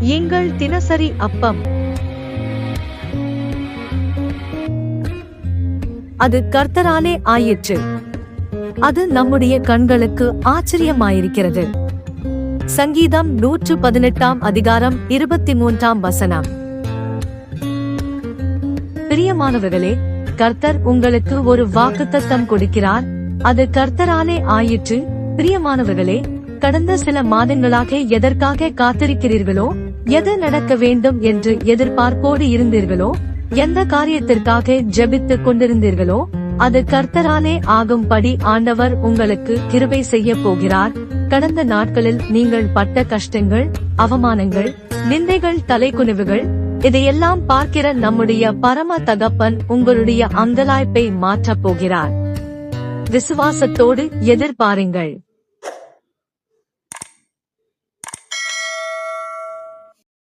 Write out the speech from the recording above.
எங்கள் தினசரி அப்பம். அது கர்த்தராலே ஆயிற்று. அது நம்முடைய கண்களுக்கு ஆச்சரியமாயிருக்கிறது. சங்கீதம் நூற்று பதினெட்டாம் அதிகாரம் இருபத்தி மூன்றாம் வசனம். பிரியமானவர்களே கர்த்தர் உங்களுக்கு ஒரு வாக்குத்தத்தம் கொடுக்கிறார். அது கர்த்தராலே ஆயிற்று. பிரியமானவர்களே கடந்த சில மாதங்களாக எதற்காக காத்திருக்கிறீர்களோ எது நடக்க வேண்டும் என்று எதிர்பார்ப்போடு இருந்தீர்களோ எந்த காரியத்திற்காக ஜெபித்துக் கொண்டிருந்தீர்களோ அது கர்த்தராலே ஆகும்படி ஆண்டவர் உங்களுக்கு கிருபை செய்ய போகிறார். கடந்த நாட்களில் நீங்கள் பட்ட கஷ்டங்கள் அவமானங்கள் நிந்தைகள் தலைக்குனிவுகள் இதையெல்லாம் பார்க்கிற நம்முடைய பரம தகப்பன் உங்களுடைய அங்கலாய்ப்பை மாற்றப் போகிறார். விசுவாசத்தோடு எதிர்பாருங்கள்.